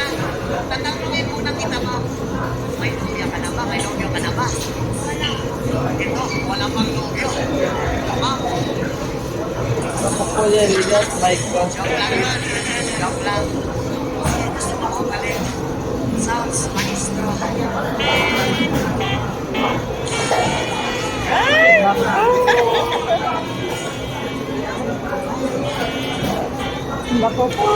lang. Tatanungin muna kita mo. May siya ka na ba? May nobyo ka na ba? Wala. Ito, wala pang nobyo. Tama mo. Kapag yan, Lidia, mic ko. Joke lang yun. Joke lang. Gusto mo ko galing. Sounds maestro. Ay! Nako po.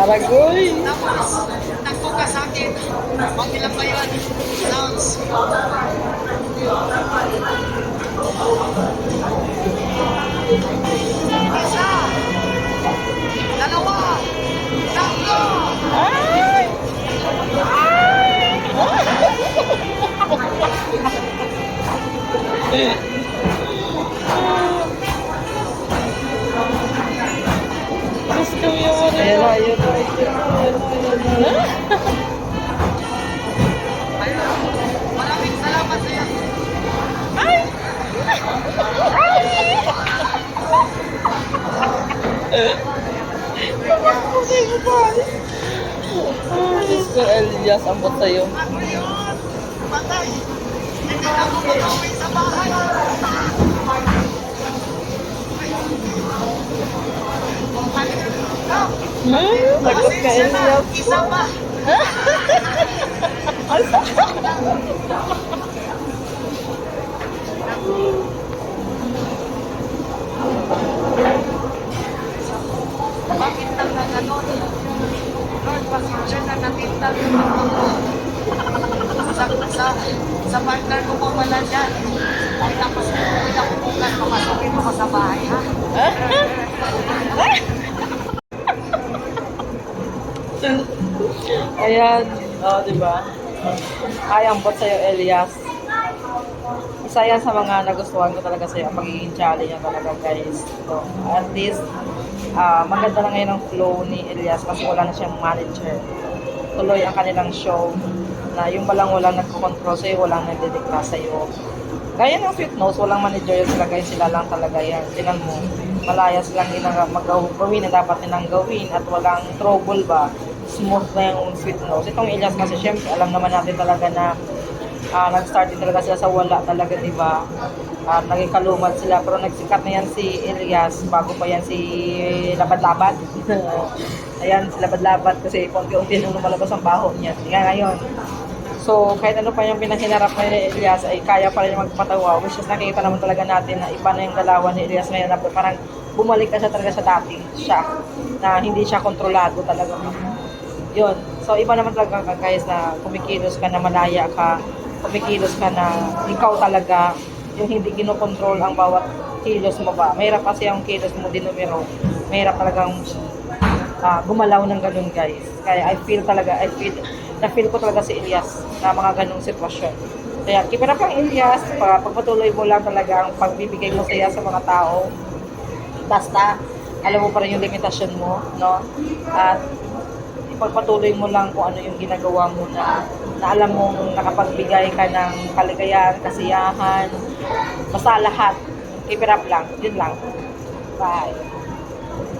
Aragoy. Tapos, takbo ka sa akin. Pag-ilan ba yun? Sounds. Isa. Dalawa. Tatlo. Ay! Diyos ko, yung ano yun. Ayun na, ayun na, ayun na, ayun na. Ayun. Ay, Diyos ko, Elias, ambot sa'yo. Ako yun. Patay. Hindi na ako makauwi sa bahay. Hmm? Takot ka, Pasensya na. Elias. Isa pa. Bakit nang na ganon? Lord, pasensya na yung ako. Sa, sa, sa ko po pala. Ay, tapos uwi ako bukas, papasukin mo ko sa ha? Ayan. Oo, di ba? Ay, ambot sa'yo, Elias. Isa yan sa mga nagustuhan ko talaga sa'yo. Pagiging challenge niya talaga, guys. So, at least, ah maganda na ngayon ang flow ni Elias kasi wala na siyang manager. Tuloy ang kanilang show na yung balang walang nagkocontrol sa'yo, walang nagdidikta sa'yo. Gaya ng Sweet Nose, walang manager sila guys, sila lang talaga yan. Tingnan mo, malaya silang gawin na dapat nilang gawin at walang trouble ba smooth na yung Sweet Nose. Itong Elias kasi syempre alam naman natin talaga na ah, nag-start din talaga sila sa wala talaga, di ba? Ah, naging kalumad sila pero nagsikat na yan si Elias bago pa yan si Labad-Labad. Ayan, si Labad-Labad kasi konti-unti nung lumalabas ang baho niya. Tingnan ngayon. So, kahit ano pa yung pinahirap ni Elias ay kaya pa rin magpatawa. Which is nakikita naman talaga natin na iba na yung galawan ni Elias ngayon na parang bumalik ka siya talaga sa dating siya na hindi siya kontrolado talaga. Yun. So, iba naman talaga ka guys na kumikilos ka na malaya ka, kumikilos ka na ikaw talaga yung hindi kinokontrol ang bawat kilos mo ba. Mahirap kasi ang kilos mo din numero. Mahirap talagang ah, gumalaw ng ganun guys. Kaya I feel talaga, I feel, na-feel ko talaga si Elias na mga ganung sitwasyon. Kaya keep it up lang Elias, Pa- pagpatuloy mo lang talaga ang pagbibigay mo saya sa mga tao. Basta, alam mo pa rin yung limitasyon mo, no? At ipagpatuloy mo lang kung ano yung ginagawa mo na, na alam mong nakapagbigay ka ng kaligayahan, kasiyahan, basta lahat. Keep it up lang. Yun lang. Bye.